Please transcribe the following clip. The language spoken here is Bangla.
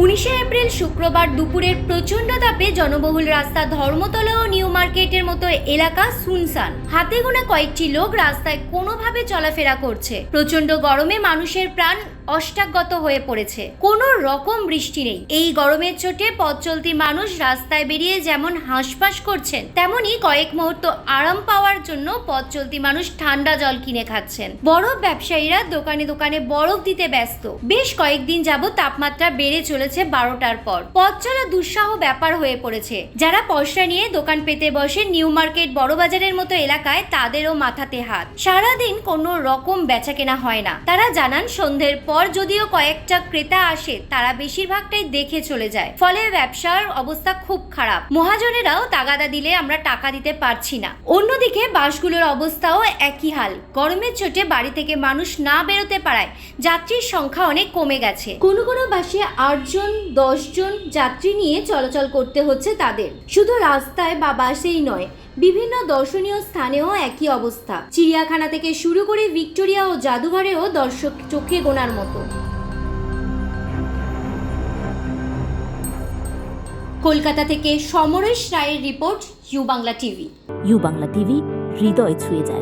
উনিশে এপ্রিল শুক্রবার দুপুরের প্রচণ্ড তাপে জনবহুল রাস্তা ধর্মতলা ও নিউ মার্কেটের মতো এলাকা সুনসান। হাতে গোনা কয়েকটি লোক রাস্তায় কোনোভাবে চলাফেরা করছে। প্রচণ্ড গরমে মানুষের প্রাণ অষ্টাগত হয়ে পড়েছে। কোনো রকম বৃষ্টি নেই। এই গরমের চোটে পথ চলতি মানুষ রাস্তায় বেরিয়ে যেমন হাঁসফাঁস করছেন, তেমনি কয়েক মুহূর্ত আরাম পাওয়ার জন্য পথ চলতি মানুষ ঠান্ডা জল কিনে খাচ্ছেন। বরফ ব্যবসায়ীরা দোকানে দোকানে বরফ দিতে ব্যস্ত। বেশ কয়েকদিন যাবত তাপমাত্রা বেড়ে চলেছে বারোটার পর। পথ চলা দুঃসাহ ব্যাপার হয়ে পড়েছে। যারা পয়সা নিয়ে দোকান পেতে বসে নিউ মার্কেট, বড় বাজারের মতো এলাকায় তাদেরও মাথাতে হাত। সারাদিন কোনো রকম বেচা কেনা হয় না। তারা জানান সন্ধ্যের পর যদিও কয়েকটা ক্রেতা আসে, তারা বেশিরভাগটাই দেখে চলে যায়। ফলে ব্যবসার অবস্থা খুব খারাপ। মহাজনেরাও তাগাদা দিলে আমরা টাকা দিতে পারছি না। অন্যদিকে বাসগুলোর অবস্থাও একই হাল। গরমের চোটে বাড়ি থেকে মানুষ না বেরোতে পারায় যাত্রীর সংখ্যা অনেক কমে গেছে। কোনো কোনো বাসে আটজন, দশজন যাত্রী নিয়ে চলাচল করতে হচ্ছে তাদের। শুধু রাস্তায় বা বাসেই নয়, বিভিন্ন দর্শনীয় স্থানেও একই অবস্থা। চিড়িয়াখানা থেকে শুরু করে ভিক্টোরিয়া ও জাদুঘরেও দর্শক চোখে গোনার মতো। কলকাতা থেকে সমরেশ রায়ের report U Bangla TV. U Bangla TV হৃদয় ছুঁয়ে যায়।